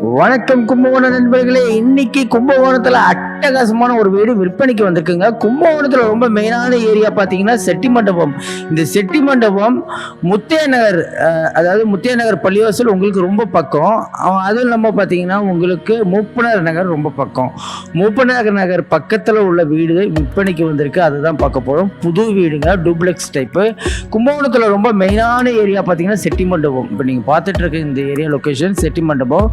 வணக்கம் கும்பகோணம் நண்பர்களே இன்னைக்கு கும்பகோணத்துல அட்டகாசமான ஒரு வீடு விற்பனைக்கு வந்திருக்குங்க. கும்பகோணத்தில் ரொம்ப மெயினான ஏரியா பார்த்தீங்கன்னா செட்டி மண்டபம். இந்த செட்டி மண்டபம் முத்தைய நகர் அதாவது முத்தைய நகர் பள்ளிவாசல் உங்களுக்கு ரொம்ப பக்கம். அதுவும் இல்லாமல் பார்த்தீங்கன்னா உங்களுக்கு மூப்பனர் நகர் ரொம்ப பக்கம். மூப்பனர் நகர் பக்கத்தில் உள்ள வீடு விற்பனைக்கு வந்திருக்கு. அதுதான் பார்க்க போகிறோம் புது வீடுங்க டூப்ளெக்ஸ் டைப்பு. கும்பகோணத்தில் ரொம்ப மெயினான ஏரியா பார்த்தீங்கன்னா செட்டி மண்டபம். இப்போ நீங்கள் பார்த்துட்டு இருக்க இந்த ஏரியா லொக்கேஷன் செட்டி மண்டபம்.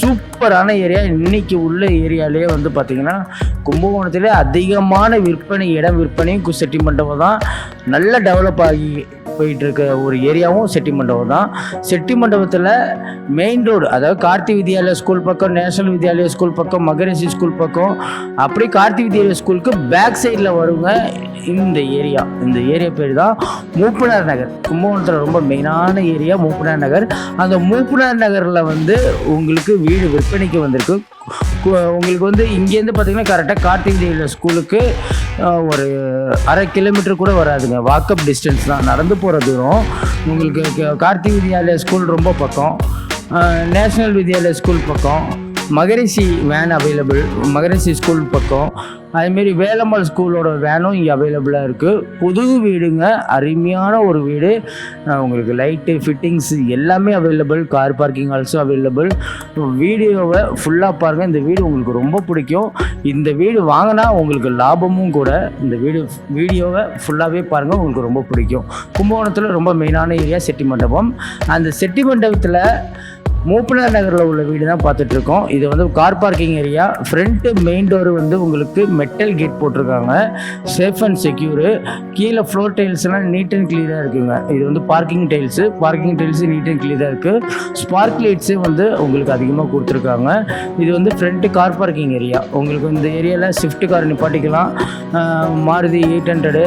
சூப்பரான ஏரியா. இன்னைக்கு உள்ள ஏரியாலேயே வந்து பார்த்தீங்கன்னா கும்பகோணத்தில் அதிகமான விற்பனை இடம் விற்பனையும் செட்டி மண்டபம் தான். நல்லா டெவலப் ஆகி போயிட்டு இருக்க ஒரு ஏரியாவும் செட்டி மண்டபம் தான். செட்டி மண்டபத்தில் மெயின் ரோடு அதாவது கார்த்தி வித்யாலயா ஸ்கூல் பக்கம் நேஷனல் வித்யாலயா ஸ்கூல் பக்கம் மகரிஷி ஸ்கூல் பக்கம் அப்படி கார்த்தி வித்யாலயா ஸ்கூலுக்கு பேக் சைடில் வருங்க இந்த ஏரியா. இந்த ஏரியா பேர் தான் மூப்பனார் நகர். கும்பகோணத்தில் ரொம்ப மெயினான ஏரியா மூப்பனார் நகர். அந்த மூப்பனார் நகரில் வந்து உங்களுக்கு வீடு விற்பனைக்கு வந்திருக்கு. உங்களுக்கு வந்து இங்கேருந்து பார்த்தீங்கன்னா கரெக்டாக கார்த்திக் தேவியில் ஸ்கூலுக்கு ஒரு அரை கிலோமீட்டர் கூட வராதுங்க. வாக்கப் டிஸ்டன்ஸ் தான். நடந்து போகிற தூரம். உங்களுக்கு கார்த்திக் வித்யாலயா ஸ்கூல் ரொம்ப பக்கம். நேஷ்னல் நேஷனல் வித்யாலயா ஸ்கூல் பக்கம். Maharishi van available Maharishi school பக்கம். அதேமாரி வேலம்மாள் ஸ்கூலோட வேனும் இங்கே அவைலபிளாக இருக்குது புது வீடுங்க அருமையான ஒரு வீடு. உங்களுக்கு லைட்டு ஃபிட்டிங்ஸ் எல்லாமே available car parking also available வீடியோவை ஃபுல்லாக பாருங்கள் இந்த வீடு உங்களுக்கு ரொம்ப பிடிக்கும். இந்த வீடு வாங்கினா உங்களுக்கு லாபமும் கூட. இந்த வீடு வீடியோவை ஃபுல்லாகவே பாருங்கள் உங்களுக்கு ரொம்ப பிடிக்கும். கும்பகோணத்தில் ரொம்ப மெயினான ஏரியா செட்டி மண்டபம் அந்த செட்டி மண்டபத்தில் மூப்பனார் நகரில் உள்ள வீடு தான் பார்த்துட்டு இருக்கோம் இது வந்து car parking area front main door வந்து உங்களுக்கு மெட்டல் கேட் போட்டிருக்காங்க. சேஃப் அண்ட் செக்யூரு கீழே ஃப்ளோர் டைல்ஸ்லாம் நீட் அண்ட் கிளியராக இருக்குங்க. இது வந்து parking tiles parking tiles neat and கிளியராக இருக்குது ஸ்பார்க் லைட்ஸே வந்து உங்களுக்கு அதிகமாக கொடுத்துருக்காங்க. இது வந்து ஃப்ரண்ட்டு கார் பார்க்கிங் ஏரியா உங்களுக்கு இந்த ஏரியாவில் ஸ்விஃப்ட் கார் நிப்பாட்டிக்கலாம். மாருதி எயிட் ஹண்ட்ரடு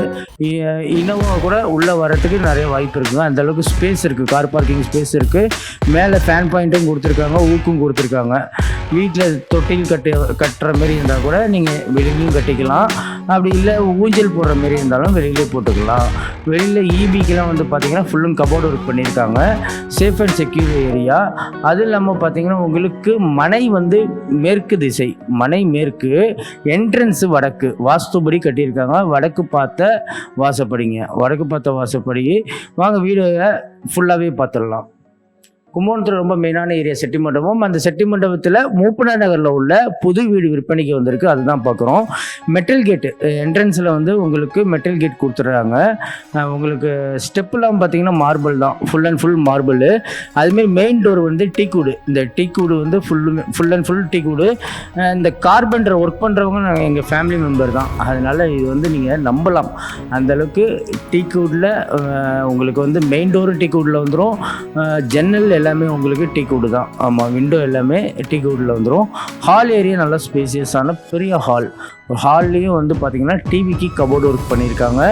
இன்னோவா கூட உள்ளே வரத்துக்கு நிறைய வாய்ப்பு இருக்குங்க. அந்தளவுக்கு ஸ்பேஸ் இருக்குது கார் பார்க்கிங் ஸ்பேஸ் இருக்குது மேலே ஃபேன் பாயிண்ட்டும் கொடுத்துருக்காங்க ஊக்கும் கொடுத்துருக்காங்க. வீட்டில் தொட்டில் கட்டு கட்டுற மாதிரி இருந்தால் கூட நீங்கள் வெளியிலையும் கட்டிக்கலாம். அப்படி இல்லை ஊஞ்சல் போடுற மாரி இருந்தாலும் வெளியிலே போட்டுக்கலாம். வெளியில் ஈபிக்கெலாம் வந்து பார்த்திங்கன்னா ஃபுல்லும் கபோர்டு ஒர்க் பண்ணியிருக்காங்க. சேஃப் அண்ட் செக்யூர் ஏரியா அதுவும் இல்லாமல் பார்த்தீங்கன்னா உங்களுக்கு மனை வந்து மேற்கு திசை மனை மேற்கு என்ட்ரன்ஸு வடக்கு வாஸ்துபடி கட்டியிருக்காங்க. வடக்கு பார்த்த வாசப்படிங்க. வடக்கு பார்த்த வாசப்படி. வாங்க வீடியோவை ஃபுல்லாகவே பார்த்துடலாம் கும்பகோணத்தில் ரொம்ப மெயினான ஏரியா செட்டி மண்டபம். அந்த செட்டி மண்டபத்தில் மூப்பனார் நகரில் உள்ள புது வீடு விற்பனைக்கு வந்திருக்கு. அதுதான் பார்க்குறோம் மெட்டல் கேட்டு என்ட்ரன்ஸில் வந்து உங்களுக்கு மெட்டல் கேட் கொடுத்துட்றாங்க. உங்களுக்கு ஸ்டெப்லாம் பார்த்தீங்கன்னா மார்பிள் தான். ஃபுல் அண்ட் ஃபுல் மார்பிள் அதுமாரி மெயின் டோர் வந்து டீ கூடு இந்த டீ கூடு வந்து ஃபுல்லுமே ஃபுல் அண்ட் ஃபுல் டீ கூடு இந்த கார்பெண்டர் ஒர்க் பண்ணுறவங்க நாங்கள் எங்கள் ஃபேமிலி மெம்பர் தான். அதனால் இது வந்து நீங்கள் நம்பலாம். அந்தளவுக்கு டீ கூடில் உங்களுக்கு வந்து மெயின் டோர் டீ கூடில் வந்துடும் ஜன்னல் எல்லாமே உங்களுக்கு டீக்கூடு தான். ஆமாம் விண்டோ எல்லாமே டீக்கூடில் வந்துடும் ஹால் ஏரியா நல்லா ஸ்பேசியஸான பெரிய ஹால் ஹால்லையும் வந்து பார்த்திங்கன்னா டிவிக்கு கபோர்டு ஒர்க் பண்ணியிருக்காங்க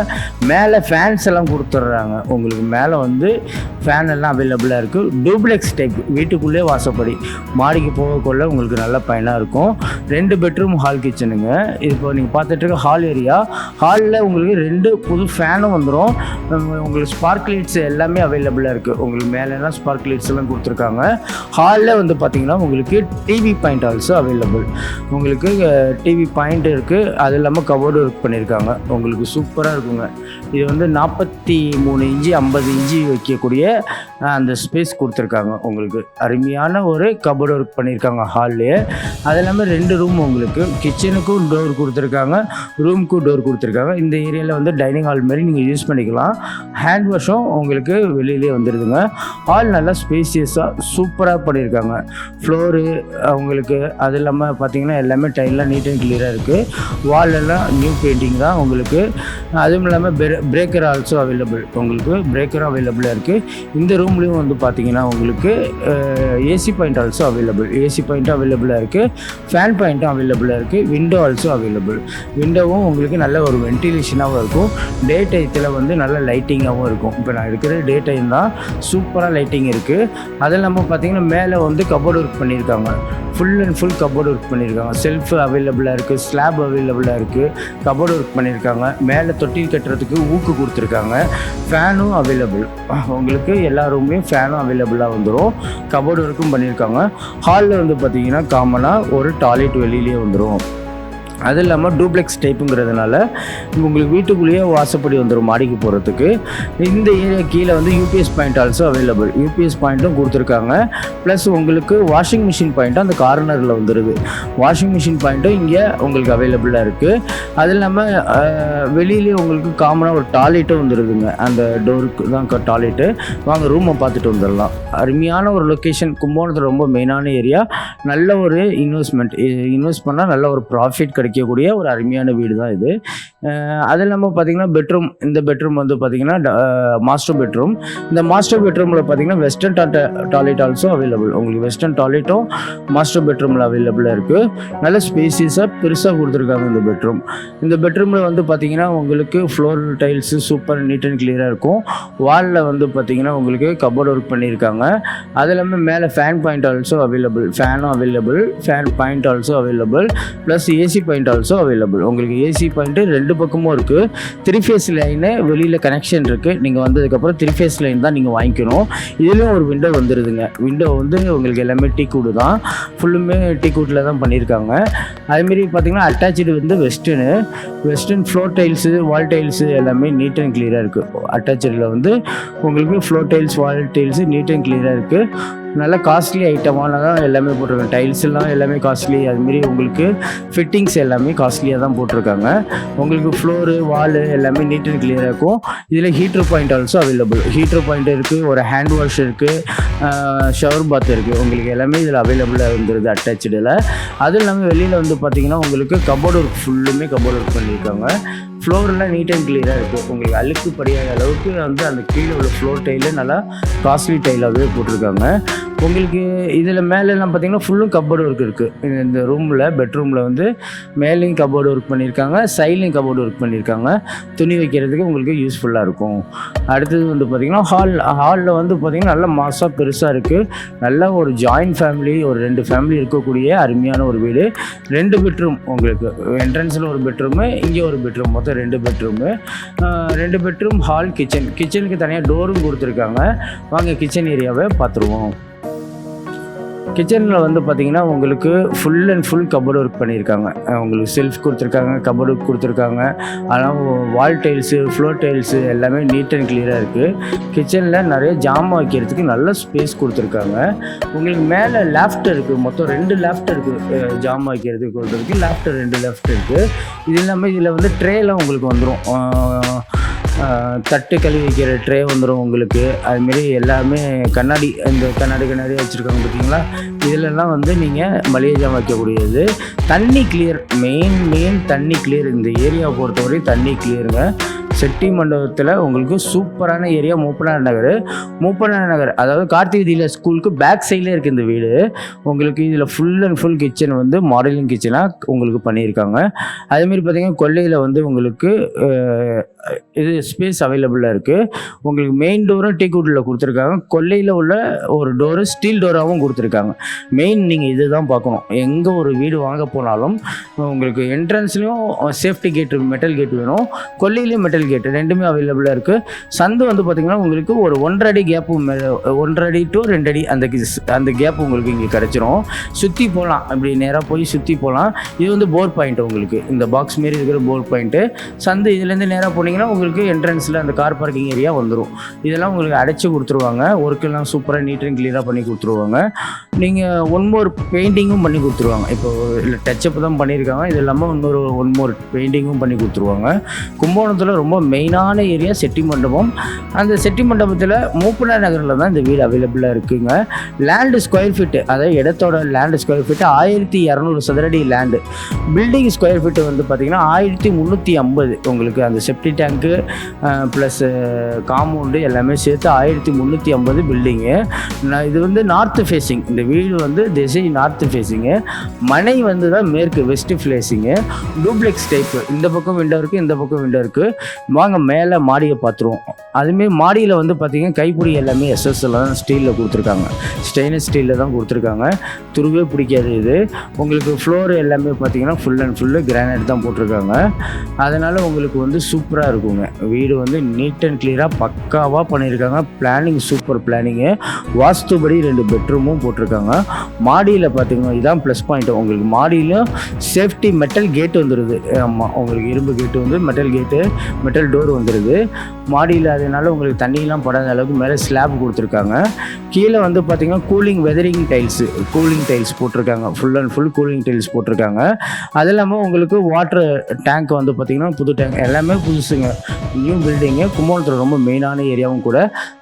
மேலே ஃபேன்ஸ் எல்லாம் கொடுத்துட்றாங்க. உங்களுக்கு மேலே வந்து ஃபேன் எல்லாம் அவைலபிளாக இருக்குது டூப்ளெக்ஸ் டைப் வீட்டுக்குள்ளே வாசப்படி. மாடிக்கு போகக்குள்ள உங்களுக்கு நல்ல பயனாக இருக்கும். ரெண்டு பெட்ரூம் ஹால் கிச்சனுங்க இப்போ நீங்கள் பார்த்துட்டு ஹால் ஏரியா ஹாலில் உங்களுக்கு ரெண்டு புது ஃபேனும் வந்துடும் உங்களுக்கு ஸ்பார்க் லைட்ஸ் எல்லாமே அவைலபிளாக இருக்குது உங்களுக்கு மேலெல்லாம் ஸ்பார்க் லைட்ஸ் எல்லாம் கொடுத்துருக்காங்க. ஹாலில் வந்து பார்த்தீங்கன்னா உங்களுக்கு டிவி பாயிண்ட் ஆல்சோ அவைலபிள் உங்களுக்கு டிவி பாயிண்ட் இருக்குது அது இல்லாமல் கபோர்டு ஒர்க் பண்ணியிருக்காங்க உங்களுக்கு சூப்பராக இருக்குங்க. இது வந்து நாற்பத்தி மூணு இன்ச்சு ஐம்பது இன்ச்சு வைக்கக்கூடிய அந்த ஸ்பேஸ் கொடுத்துருக்காங்க உங்களுக்கு. அருமையான ஒரு கபோர்டு ஒர்க் பண்ணியிருக்காங்க ஹால்லேயே அது இல்லாமல் ரெண்டு ரூம் உங்களுக்கு. கிச்சனுக்கும் டோர் கொடுத்துருக்காங்க. ரூமுக்கும் டோர் கொடுத்துருக்காங்க. இந்த ஏரியாவில் வந்து டைனிங் ஹால் மாதிரி நீங்கள் யூஸ் பண்ணிக்கலாம். ஹேண்ட் வாஷும் உங்களுக்கு வெளியிலே வந்துடுதுங்க ஹால் நல்லா ஸ்பேஸ் ஸ்பேசியஸாக சூப்பராக பண்ணியிருக்காங்க. ஃப்ளோரு அவங்களுக்கு அது இல்லாமல் பார்த்தீங்கன்னா எல்லாமே டைல்லாம் நீட் அண்ட் கிளியராக இருக்குது வாலெல்லாம் நியூ பெயிண்டிங் தான் உங்களுக்கு. அதுவும் இல்லாமல் பிரேக்கர் ஆல்சோ அவைலபிள் உங்களுக்கு பிரேக்கரும் அவைலபிளாக இருக்குது இந்த ரூம்லேயும் வந்து பார்த்தீங்கன்னா உங்களுக்கு AC point also available AC பாயிண்ட்டும் அவைலபிளாக இருக்குது ஃபேன் பாயிண்ட்டும் அவைலபிளாக இருக்குது விண்டோ ஆல்சோ அவைலபிள் விண்டோவும் உங்களுக்கு நல்ல ஒரு வென்டிலேஷனாகவும் இருக்கும். டே டைத்தில் வந்து நல்ல லைட்டிங்காகவும் இருக்கும். இப்போ நான் இருக்கிற டே டைம் தான் சூப்பராக லைட்டிங் இருக்குது அது இல்லாமல் பார்த்தீங்கன்னா மேலே வந்து கபோர்டு ஒர்க் பண்ணியிருக்காங்க. Full and full cupboard work பண்ணியிருக்காங்க. செல்ஃப் அவைலபிளாக இருக்குது ஸ்லாப் அவைலபிளாக இருக்குது கபோர்டு ஒர்க் பண்ணியிருக்காங்க. மேலே தொட்டில் கட்டுறதுக்கு ஊக்கு கொடுத்துருக்காங்க. ஃபேனும் அவைலபிள் உங்களுக்கு எல்லா ரூம்லேயும் ஃபேனும் அவைலபிளாக வந்துடும் கபோர்டு ஒர்க்கும் பண்ணியிருக்காங்க. ஹாலில் வந்து பார்த்தீங்கன்னா காமனாக ஒரு டாய்லெட் வெளியிலேயே வந்துடும் அது இல்லாமல் டூப்ளெக்ஸ் டைப்புங்கிறதுனால உங்களுக்கு வீட்டுக்குள்ளேயே வாசப்படி வந்துடும் மாடிக்கு போகிறதுக்கு இந்த ஏரியா கீழே வந்து UPS point also available UPS பாயிண்ட்டும் கொடுத்துருக்காங்க. ப்ளஸ் உங்களுக்கு வாஷிங் மிஷின் பாயிண்ட்டும் அந்த கார்னரில் வந்துடுது வாஷிங் மிஷின் பாயிண்ட்டும் இங்கே உங்களுக்கு அவைலபிளாக இருக்குது அது இல்லாமல் வெளியிலேயே உங்களுக்கு காமனாக ஒரு டாய்லெட்டும் வந்துடுதுங்க அந்த டோருக்கு தான் டாய்லெட்டு வாங்க ரூமை பார்த்துட்டு வந்துடலாம் அருமையான ஒரு லொக்கேஷன் கும்பகோணத்தில் ரொம்ப மெயினான ஏரியா நல்ல ஒரு இன்வெஸ்ட்மெண்ட் இன்வெஸ்ட் பண்ணால் நல்ல ஒரு ப்ராஃபிட் கிடைக்கும். வைக்கக்கூடிய ஒரு அருமையான வீடு தான் இது அது இல்லாமல் பார்த்தீங்கன்னா பெட்ரூம் இந்த பெட்ரூம் வந்து பார்த்தீங்கன்னா மாஸ்டர் பெட்ரூம் இந்த மாஸ்டர் பெட்ரூமில் பார்த்தீங்கன்னா வெஸ்டர்ன் டாய்லெட் ஆல்சோ அவைலபிள் உங்களுக்கு வெஸ்டர்ன் டாய்லெட்டும் மாஸ்டர் பெட்ரூமில் அவைலபிளாக இருக்குது நல்ல ஸ்பேசியஸாக பெருசாக கொடுத்துருக்காங்க இந்த பெட்ரூம் இந்த பெட்ரூமில் வந்து பார்த்தீங்கன்னா உங்களுக்கு floor tiles super neat and கிளியராக இருக்கும். வாலில் வந்து பார்த்தீங்கன்னா உங்களுக்கு கபோர்ட் ஒர்க் பண்ணியிருக்காங்க. அது இல்லாமல் மேலே fan point also available ஃபேனும் available fan point also available plus AC point also available உங்களுக்கு ஏசி பாயிண்ட்டு ரெண்டு பக்கமும் இருக்குது த்ரீ ஃபேஸ் லைனு வெளியில் கனெக்ஷன் இருக்குது நீங்கள் வந்ததுக்கப்புறம் த்ரீ ஃபேஸ் லைன் தான் நீங்கள் வாங்கிக்கணும். இதுலேயும் ஒரு விண்டோ வந்துடுதுங்க விண்டோ வந்து உங்களுக்கு எல்லாமே டீ கூடு தான். ஃபுல்லுமே டீ கூட்டில் தான் பண்ணியிருக்காங்க அதுமாரி பார்த்தீங்கன்னா அட்டாச்சு வந்து western western floor tiles wall tiles எல்லாமே நீட் அண்ட் கிளியராக இருக்குது அட்டாச்சில் வந்து உங்களுக்கு floor tiles wall tiles neat and கிளியராக இருக்குது நல்ல காஸ்ட்லி ஐட்டமான தான் எல்லாமே போட்டிருக்காங்க. டைல்ஸ் எல்லாம் எல்லாமே காஸ்ட்லி அதுமாரி உங்களுக்கு ஃபிட்டிங்ஸ் எல்லாமே காஸ்ட்லியாக தான் போட்டிருக்காங்க. உங்களுக்கு ஃப்ளோரு வாலு எல்லாமே நீட் அண்ட் கிளியராக இருக்கும். இதில் heater point also available heater point இருக்குது ஒரு ஹேண்ட் வாஷ் இருக்குது ஷவர் பாத் இருக்குது உங்களுக்கு எல்லாமே இதில் அவைலபிளாக இருந்துருது அட்டாச்சில் அதுவும் இல்லாமல் வெளியில் வந்து பார்த்தீங்கன்னா உங்களுக்கு கபோர்டு ஒர்க் ஃபுல்லுமே கபோர்டு ஒர்க் பண்ணியிருக்காங்க ஃப்ளோர்லாம் நீட் அண்ட் கிளியராக இருக்குது உங்களுக்கு அழுக்கு படியாத அளவுக்கு வந்து அந்த கீழே உள்ள ஃப்ளோர் டைலு நல்லா காஸ்ட்லி டைலாகவே போட்டிருக்காங்க. உங்களுக்கு இதில் மேலெல்லாம் பார்த்தீங்கன்னா ஃபுல்லும் கபோர்டு ஒர்க் இருக்குது இந்த ரூமில் பெட்ரூமில் வந்து மேலேயும் கபோர்டு ஒர்க் பண்ணியிருக்காங்க சைட்லேயும் கபோர்டு ஒர்க் பண்ணியிருக்காங்க துணி வைக்கிறதுக்கு உங்களுக்கு யூஸ்ஃபுல்லாக இருக்கும். அடுத்தது வந்து பார்த்திங்கன்னா ஹால் ஹாலில் வந்து பார்த்திங்கன்னா நல்ல மாசாக பெருசாக இருக்குது நல்ல ஒரு ஜாயிண்ட் ஃபேமிலி ஒரு ரெண்டு ஃபேமிலி இருக்கக்கூடிய அருமையான ஒரு வீடு. ரெண்டு பெட்ரூம் உங்களுக்கு. என்ட்ரன்ஸில் ஒரு பெட்ரூமு இங்கே ஒரு பெட்ரூம் மொத்தம் ரெண்டு பெட்ரூமு. ரெண்டு பெட்ரூம் ஹால் கிச்சன். கிச்சனுக்கு தனியாக டோரும் கொடுத்துருக்காங்க. வாங்க கிச்சன் ஏரியாவை பார்த்துருவோம். கிச்சனில் வந்து பார்த்தீங்கன்னா உங்களுக்கு full and full cupboard work பண்ணியிருக்காங்க. உங்களுக்கு செல்ஃப் கொடுத்துருக்காங்க கபோர்டு கொடுத்துருக்காங்க. ஆனால் வால் டைல்ஸு ஃப்ளோர் டைல்ஸு எல்லாமே நீட் அண்ட் கிளியராக இருக்குது கிச்சனில் நிறைய ஜாமான் வைக்கிறதுக்கு நல்ல ஸ்பேஸ் கொடுத்துருக்காங்க. உங்களுக்கு மேலே லேஃப்ட் இருக்குது மொத்தம் ரெண்டு லேஃப்ட் இருக்குது ஜாமான் வைக்கிறதுக்கு. கொடுத்துருக்கு லேஃப்ட் ரெண்டு லெஃப்ட் இருக்குது இது இல்லாமல் இதில் வந்து ட்ரேலாம் உங்களுக்கு வந்துடும் தட்டு கழுவி வைக்கிற ட்ரே வந்துடும் உங்களுக்கு. அதுமாரி எல்லாமே கண்ணாடி இந்த கண்ணாடி கண்ணாடி வச்சுருக்காங்க பார்த்தீங்களா இதிலெல்லாம் வந்து நீங்கள் மளிகை வைக்கக்கூடியது. தண்ணி கிளியர் மெயின் மெயின் தண்ணி கிளியர் இந்த ஏரியாவை பொறுத்தவரை தண்ணி கிளியருங்க செட்டி மண்டபத்தில் உங்களுக்கு சூப்பரான ஏரியா மூப்பனார் நகர். மூப்பனார் நகர் அதாவது கார்த்திகை தீல ஸ்கூலுக்கு பேக் சைடில் இருக்குது இந்த வீடு. உங்களுக்கு இதில் ஃபுல் அண்ட் ஃபுல் கிச்சன் வந்து மாடலிங் கிச்சனாக உங்களுக்கு பண்ணியிருக்காங்க. அதேமாரி பார்த்தீங்கன்னா கொல்லையில் வந்து உங்களுக்கு இது ஸ்பேஸ் அவைலபிளாக இருக்குது உங்களுக்கு மெயின் டோரும் டீக்குட்டில் கொடுத்துருக்காங்க. கொல்லையில் உள்ள ஒரு டோரு ஸ்டீல் டோராகவும் கொடுத்துருக்காங்க. மெயின் நீங்கள் இது தான் பார்க்கணும். எங்கே ஒரு வீடு வாங்க போனாலும் உங்களுக்கு என்ட்ரன்ஸ்லேயும் சேஃப்டி கேட் மெட்டல் கேட் வேணும். கொல்லையிலையும் மெட்டல் கேட் ரெண்டுமே அவைலபிளாக இருக்குது சந்து வந்து பார்த்திங்கன்னா உங்களுக்கு ஒரு ஒன்றரை அடி கேப்பு ஒன்றரை அடி டு ரெண்டடி அந்த அந்த கேப் உங்களுக்கு இங்கே கிடச்சிரும். சுற்றி போகலாம் இப்படி நேராக போய் சுற்றி போகலாம் இது வந்து போர் பாயிண்ட் உங்களுக்கு. இந்த பாக்ஸ் மாரி இருக்கிற போர் பாயிண்ட்டு சந்து இதுலேருந்து நேராக போனீங்கன்னா உங்களுக்கு என்ட்ரன்ஸில் அந்த கார் பார்க்கிங் ஏரியா வந்துடும் இதெல்லாம் உங்களுக்கு அடைச்சி கொடுத்துருவாங்க. ஒர்க்கெல்லாம் சூப்பராக நீட் அண்ட் கிளியராக பண்ணி கொடுத்துருவாங்க. நீங்கள் ஒன் மோர் பெயிண்டிங்கும் பண்ணி கொடுத்துருவாங்க. இப்போ இல்லை டச்சப் தான் பண்ணியிருக்காங்க. இது இல்லாமல் இன்னொரு ஒன் மோர் பெயிண்டிங்கும் பண்ணி கொடுத்துருவாங்க. கும்பகோணத்தில் ரொம்ப மெயினான ஏரியா செட்டி மண்டபம். அந்த செட்டி மண்டபத்தில் மூப்பனார் நகரில் தான் இந்த வீடு அவைலபிளாக இருக்குங்க. லேண்டு ஸ்கொயர் ஃபீட்டு அதாவது இடத்தோட லேண்டு ஸ்கொயர் ஃபீட்டு ஆயிரத்தி இரநூறு சதுரடி லேண்டு பில்டிங் ஸ்கொயர் ஃபீட்டு வந்து பார்த்திங்கன்னா ஆயிரத்தி முந்நூற்றி ஐம்பது உங்களுக்கு அந்த செப்டி டேங்க்கு ப்ளஸ் காம்பவுண்டு எல்லாமே சேர்த்து ஆயிரத்தி முந்நூற்றி ஐம்பது பில்டிங்கு நான் இது வந்து நார்த்து ஃபேஸிங் இந்த வீடு வந்து திசை நார்த்து ஃபேஸிங்கு மனை வந்து தான் மேற்கு வெஸ்ட் ஃபேஸிங்கு டூப்ளெக்ஸ் டைப்பு இந்த பக்கம் விண்டோ இருக்குது இந்த பக்கம் விண்டோ இருக்குது வாங்க மேலே மாடியை பார்த்துருவோம். அதுமாரி மாடியில் வந்து பார்த்தீங்கன்னா கைப்பிடி எல்லாமே எஸ்எஸ்எல் தான் ஸ்டீலில் கொடுத்துருக்காங்க. ஸ்டெயின்லெஸ் ஸ்டீலில் தான் கொடுத்துருக்காங்க. துருவே பிடிக்காது இது. உங்களுக்கு ஃப்ளோர் எல்லாமே பார்த்தீங்கன்னா ஃபுல் அண்ட் ஃபுல்லு கிரானைட் தான் போட்டிருக்காங்க. அதனால் உங்களுக்கு வந்து சூப்பராக இருக்குங்க. வீடு வந்து நீட் அண்ட் கிளியராக பக்காவாக பண்ணியிருக்காங்க. பிளானிங் சூப்பர் பிளானிங்கு வாஸ்துபடி ரெண்டு பெட்ரூமும் போட்டிருக்காங்க. மாடியில் பார்த்தீங்கன்னா இதுதான் ப்ளஸ் பாயிண்ட் உங்களுக்கு மாடியிலும் சேஃப்டி மெட்டல் கேட் வந்துடுது ஆமாம் உங்களுக்கு இரும்பு கேட்டு வந்து மெட்டல் கேட்டு மெட்டல் டோர் வந்துடுது மாடியில் இல்லாததுனால உங்களுக்கு தண்ணியெலாம் படாத அளவுக்கு மேலே ஸ்லாப் கொடுத்துருக்காங்க. கீழே வந்து பார்த்தீங்கன்னா cooling weathering tiles cooling tiles போட்டிருக்காங்க. Full and full cooling tiles போட்டிருக்காங்க. அது இல்லாமல் உங்களுக்கு வாட்டர் டேங்க் வந்து பார்த்தீங்கன்னா புது டேங்க் எல்லாமே புதுசுங்க. நியூ பில்டிங்கு கும்பகோணத்தில் ரொம்ப மெயினான ஏரியாவும் கூட.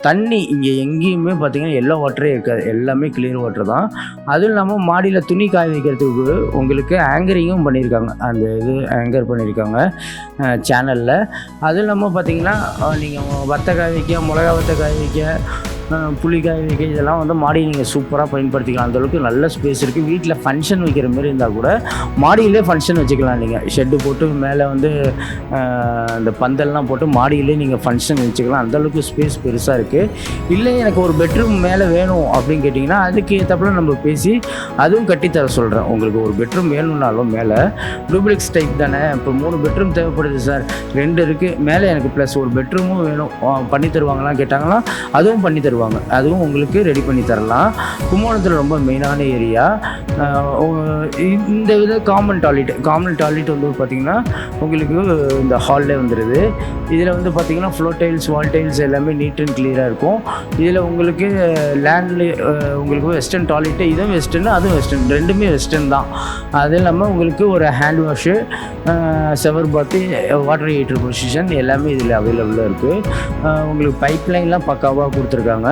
தண்ணி இங்கே எங்கேயுமே பார்த்தீங்கன்னா எல்லா வாட்டரே இருக்காது. எல்லாமே கிளியர் வாட்டர் தான். அதுவும் இல்லாமல் மாடியில் துணி காய வைக்கிறதுக்கு உங்களுக்கு ஆங்கரிங்கும் பண்ணியிருக்காங்க அந்த இது ஆங்கர் பண்ணியிருக்காங்க சேனலில் அதுவும் இல்லாமல் பார்த்தீங்கன்னா நீங்கள் வத்த காய வைக்க மிளகா வத்த காய வைக்க புள்ளிக்காய் வைக்க இதெல்லாம் வந்து மாடி நீங்கள் சூப்பராக பயன்படுத்திக்கலாம். அந்தளவுக்கு நல்ல ஸ்பேஸ் இருக்குது வீட்டில் ஃபங்க்ஷன் வைக்கிற மாதிரி இருந்தால் கூட மாடியிலே ஃபங்க்ஷன் வச்சுக்கலாம் நீங்கள் ஷெட்டு போட்டு மேலே வந்து அந்த இந்த பந்தல்லாம் போட்டு மாடியிலே நீங்கள் ஃபங்க்ஷன் வச்சுக்கலாம். அந்தளவுக்கு ஸ்பேஸ் பெருசாக இருக்குது இல்லை எனக்கு ஒரு பெட்ரூம் மேலே வேணும் அப்படின்னு கேட்டிங்கன்னா அதுக்கு ஏற்றப்பில் நம்ம பேசி அதுவும் கட்டித்தர சொல்கிறேன் உங்களுக்கு ஒரு பெட்ரூம் வேணும்னாலும் மேலே டூப்ளெக்ஸ் டைப் தானே? இப்போ மூணு பெட்ரூம் தேவைப்படுது சார் ரெண்டு இருக்குது மேலே எனக்கு ப்ளஸ் ஒரு பெட்ரூமும் வேணும். பண்ணி தருவாங்களாம் கேட்டாங்கன்னா அதுவும் பண்ணி தருவாங்க. அதுவும் உங்களுக்கு ரெடி பண்ணி தரலாம். கும்போணத்தில் ரொம்ப மெயினான ஏரியா இந்த வித காமன் டாய்லெட் காமன் டாய்லெட் வந்து பார்த்திங்கன்னா உங்களுக்கு இந்த ஹாலில் வந்துடுது இதில் வந்து பார்த்திங்கன்னா ஃப்ளோ டைல்ஸ் வால் டைல்ஸ் எல்லாமே நீட் அண்ட் கிளியராக இருக்கும். இதில் உங்களுக்கு லேண்ட்ல உங்களுக்கு வெஸ்டர்ன் டாய்லெட்டு இதுவும் வெஸ்டர்னு அதுவும் வெஸ்டர்ன் ரெண்டுமே வெஸ்டர்ன் தான். அது இல்லாமல் உங்களுக்கு ஒரு ஹேண்ட் வாஷு செவர் பாத்து வாட்டர் ஹீட்டர் பொசிஷன் எல்லாமே இதில் அவைலபிளாக இருக்குது உங்களுக்கு பைப் லைன்லாம் பக்காவாக கொடுத்துருக்காங்க.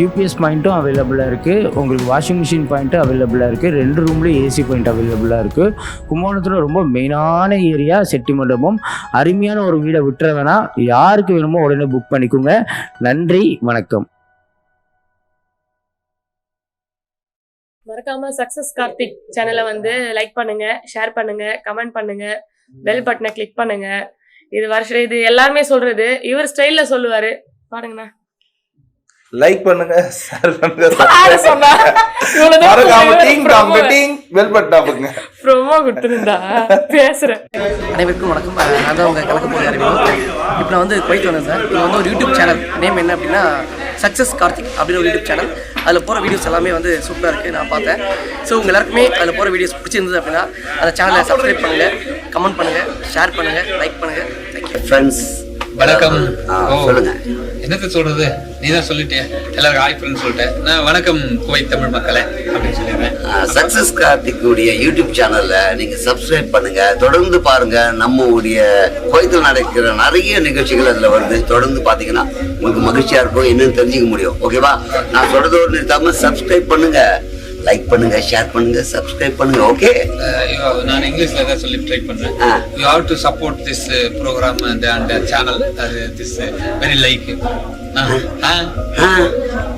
யூபிஎஸ் பாயிண்ட்டும் அவைலபிளாக இருக்குது உங்களுக்கு வாஷிங் மிஷின் பாயிண்ட்டும் அவைலபிளாக இருக்குது ரெண்டு ரூம்லேயும் ஏசி பாயிண்ட் அவைலபிளாக இருக்குது கும்பகோணத்தில் ரொம்ப மெயினான ஏரியா செட்டி மண்டபம் அருமையான ஒரு வீடை விட்டுற வேணா யாருக்கு வேணுமோ உடனே புக் பண்ணிக்கோங்க. நன்றி வணக்கம். மறக்காம சக்சஸ் கார்த்திக் சேனலை வந்து லைக் பண்ணுங்க ஷேர் பண்ணுங்க கமெண்ட் பண்ணுங்க பெல் பட்டனை கிளிக் பண்ணுங்க. இது வருஷம் இது எல்லாருமே சொல்றது. இவர் ஸ்டைல்ல சொல்லுவாரு. பாருங்கண்ணா. லைக் பண்ணுங்க ஷேர் பண்ணுங்க மறக்காம. டீங் டாங் டீங் பட்டன் அமுக்குங்க promo கொடுத்திருந்தா. பேசுறேன். அனைவருக்கும் வணக்கம். நான் தான் உங்கள் கலக்க போகிற அறிவியல் இப்போ நான் வந்து குவைத் வந்தேன் சார். இது வந்து ஒரு யூடியூப் சேனல் நேம் என்ன அப்படின்னா சக்ஸஸ் கார்த்திக் அப்படின்னு ஒரு யூடியூப் சேனல் அதில் போகிற வீடியோஸ் எல்லாமே வந்து சூப்பராக இருக்குது நான் பார்த்தேன். ஸோ உங்கள் எல்லாருக்குமே அதில் போகிற வீடியோஸ் பிடிச்சிருந்தது அப்படின்னா அந்த சேனலை சப்ஸ்கிரைப் பண்ணுங்கள் கமெண்ட் பண்ணுங்கள் ஷேர் பண்ணுங்கள் லைக் பண்ணுங்கள் தேங்க்யூ ஃப்ரெண்ட்ஸ் வணக்கம். ஆ, ஓ, சொல்லுங்க. என்னத்த சொல்றது? நீ தான் சொல்லிட்டிய எல்லாருக்கும் ஹாய் ஃப்ரெண்ட் சொல்லிட்டேன் நான் வணக்கம் குவைத் தமிழ் மக்களே அப்படின்னு சொல்லிடுறேன். சக்சஸ் கார்த்திக்குடைய யூடியூப் சேனல்ல நீங்க சப்ஸ்கிரைப் பண்ணுங்க. தொடர்ந்து பாருங்க. நம்ம உடைய கோயத்தில் நடக்கிற நிறைய நிகழ்ச்சிகள் அதுல வருது. தொடர்ந்து பாத்தீங்கன்னா உங்களுக்கு மகிழ்ச்சியா இருக்கும். என்னன்னு தெரிஞ்சுக்க முடியும். ஓகேவா நான் சொல்றதோடு நிறுத்தாம சப்ஸ்கிரைப் பண்ணுங்க. லைக் பண்ணுங்க ஷேர் பண்ணுங்க சப்ஸ்கிரைப் பண்ணுங்க. ஓகே நான் இங்கிலீஷ்ல தான் சொல்லி ட்ரை பண்றேன். You have to support this program and channel this very like 嗯嗯嗯。